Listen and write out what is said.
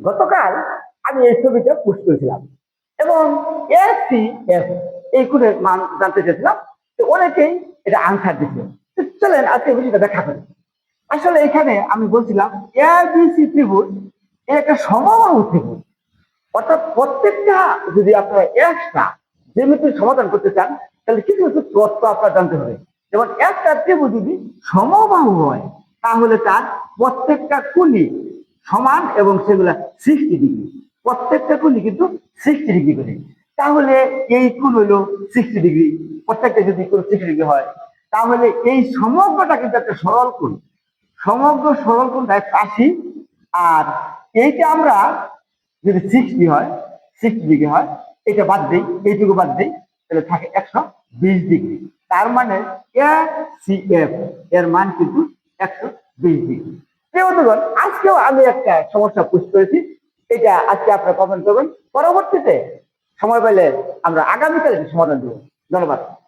গতকাল আমি এই ছবিটা পোস্ট করেছিলাম। এবং এস এই কোণের মান জানতে চেয়েছিলাম তো অনেকেই এটা আনসার দিচ্ছে। চলেন আজকে বিষয়টা দেখা করি। আসলে এখানে আমি বলছিলাম এ বি সি ত্রিভুজ একটা সমবাহু ত্রিভুজ। অর্থাৎ প্রত্যেকটা যদি আপনারা একটা জ্যামিতির সমাধান করতে চান, তাহলে কিছু কিছু তত্ত্ব আপনার জানতে হবে। যেমন একটা ত্রিভুজ যদি সমবাহু হয়, তাহলে তার প্রত্যেকটা কুলি সমান এবং সেগুলা সিক্সটি ডিগ্রি প্রত্যেকটা কুলি কিন্তু সিক্সটি ডিগ্রি করে। তাহলে এই কুল হলো সিক্সটি ডিগ্রি প্রত্যেকটা যদি কোনো সিক্সটি ডিগ্রি হয়, তাহলে এই সমগ্রটা কিন্তু একটা সরল কোণ সমগ্র সরল কোণটা একশো আশি আর এইটা আমরা যদি সিক্সটি হয় সিক্সটি ডিগ্রি হয় এটা বাদ দিই, এইটুকু বাদ দিই, তাহলে থাকে একশো বিশ ডিগ্রি তার মানে এ সি এফ এর মান কিন্তু একশো বিশ ডিগ্রি বন্ধুগণ, আজকেও আমি একটা সমস্যা পুষ্ট করেছি। এটা আজকে আপনারা কমেন্ট করবেন। পরবর্তীতে সময় পেলে আমরা আগামীকালে সমাধান দেবো। ধন্যবাদ।